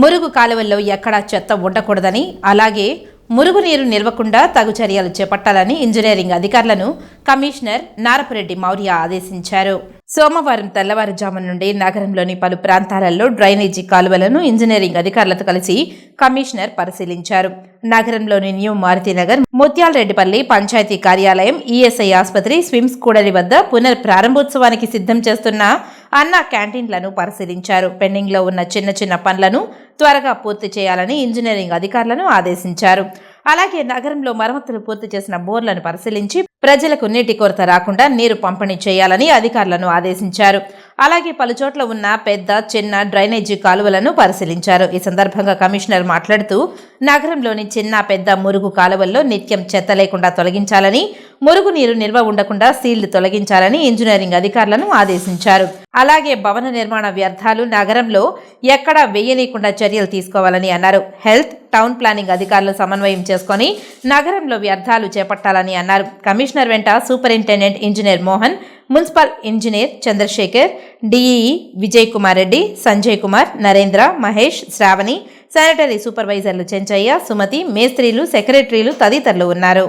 మురుగు కాలువల్లో ఎక్కడా చెత్త ఉండకూడదని అలాగే మురుగునీరు నిల్వకుండా తగు చర్యలు చేపట్టాలని ఇంజనీరింగ్ అధికారులను కమిషనర్ నారపరెడ్డి మౌర్య ఆదేశించారు. సోమవారం తెల్లవారుజాము నుండి నగరంలోని పలు ప్రాంతాలలో డ్రైనేజీ కాలువలను ఇంజనీరింగ్ అధికారులతో కలిసి కమిషనర్ పరిశీలించారు. నగరంలోని న్యూ మారుతినగర్ ముత్యాలరెడ్డిపల్లి పంచాయతీ కార్యాలయం ఈఎస్ఐ ఆసుపత్రి స్విమ్స్ కూడలి వద్ద పునర్ ప్రారంభోత్సవానికి సిద్ధం చేస్తున్న అన్న క్యాంటీన్లను పరిశీలించారు. పెండింగ్లో ఉన్న చిన్న చిన్న పనులను త్వరగా పూర్తి చేయాలని ఇంజనీరింగ్ అధికారులను ఆదేశించారు. అలాగే నగరంలో మరమ్మతులు పూర్తి చేసిన బోర్లను పరిశీలించి ప్రజలకు నీటి కొరత రాకుండా నీరు పంపిణీ చేయాలని అధికారులను ఆదేశించారు. అలాగే పలుచోట్ల ఉన్న పెద్ద చిన్న డ్రైనేజీ కాలువలను పరిశీలించారు. ఈ సందర్భంగా కమిషనర్ మాట్లాడుతూ నగరంలోని చిన్న పెద్ద మురుగు కాలువల్లో నిత్యం చెత్త లేకుండా తొలగించాలని మురుగు నీరు నిల్వ ఉండకుండా సీళ్ళు తొలగించాలని ఇంజనీరింగ్ అధికారులను ఆదేశించారు. అలాగే భవన నిర్మాణ వ్యర్థాలు నగరంలో ఎక్కడా వేయనీయకుండా చర్యలు తీసుకోవాలని అన్నారు. హెల్త్ టౌన్ ప్లానింగ్ అధికారులు సమన్వయం చేసుకొని నగరంలో వ్యర్థాలు చేపట్టాలని అన్నారు. కమిషనర్ వెంట superintendent engineer Mohan municipal engineer Chandrasekhar DEE Vijay Kumar Reddy Sanjay Kumar Narendra Mahesh Sravani sanitary సూపర్వైజర్లు Chenchaiah Sumathi మేస్త్రీలు సెక్రటరీలు తదితరులు ఉన్నారు.